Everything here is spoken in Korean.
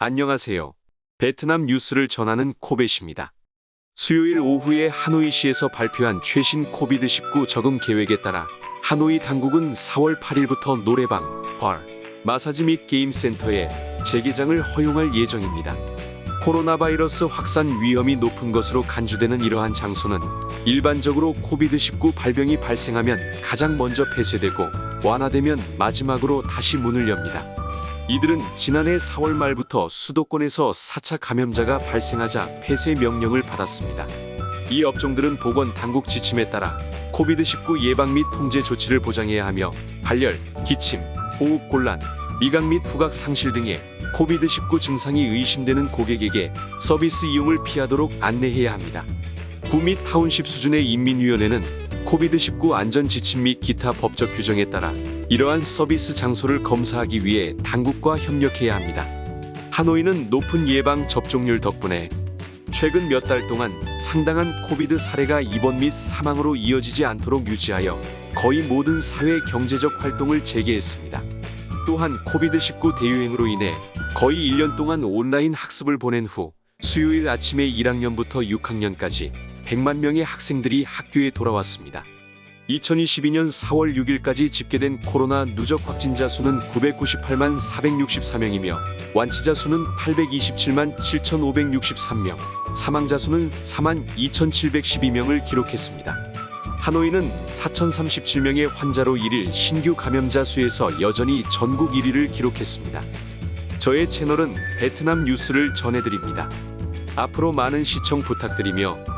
안녕하세요. 베트남 뉴스를 전하는 코벳입니다. 수요일 오후에 하노이시에서 발표한 최신 코비드19 적응 계획에 따라 하노이 당국은 4월 8일부터 노래방, bar, 마사지 및 게임 센터에 재개장을 허용할 예정입니다. 코로나 바이러스 확산 위험이 높은 것으로 간주되는 이러한 장소는 일반적으로 코비드19 발병이 발생하면 가장 먼저 폐쇄되고 완화되면 마지막으로 다시 문을 엽니다. 이들은 지난해 4월 말부터 수도권에서 4차 감염자가 발생하자 폐쇄 명령을 받았습니다. 이 업종들은 보건 당국 지침에 따라 코비드19 예방 및 통제 조치를 보장해야 하며 발열, 기침, 호흡 곤란, 미각 및 후각 상실 등의 코비드19 증상이 의심되는 고객에게 서비스 이용을 피하도록 안내해야 합니다. 구및 타운십 수준의 인민위원회는 코비드19 안전 지침 및 기타 법적 규정에 따라 이러한 서비스 장소를 검사하기 위해 당국과 협력해야 합니다. 하노이는 높은 예방 접종률 덕분에 최근 몇 달 동안 상당한 코비드 사례가 입원 및 사망으로 이어지지 않도록 유지하여 거의 모든 사회 경제적 활동을 재개했습니다. 또한 코비드19 대유행으로 인해 거의 1년 동안 온라인 학습을 보낸 후 수요일 아침에 1학년부터 6학년까지 100만 명의 학생들이 학교에 돌아왔습니다. 2022년 4월 6일까지 집계된 코로나 누적 확진자 수는 998만 464명이며 완치자 수는 827만 7,563명, 사망자 수는 4만 2,712명을 기록했습니다. 하노이는 4,037명의 환자로 1일 신규 감염자 수에서 여전히 전국 1위를 기록했습니다. 저의 채널은 베트남 뉴스를 전해드립니다. 앞으로 많은 시청 부탁드리며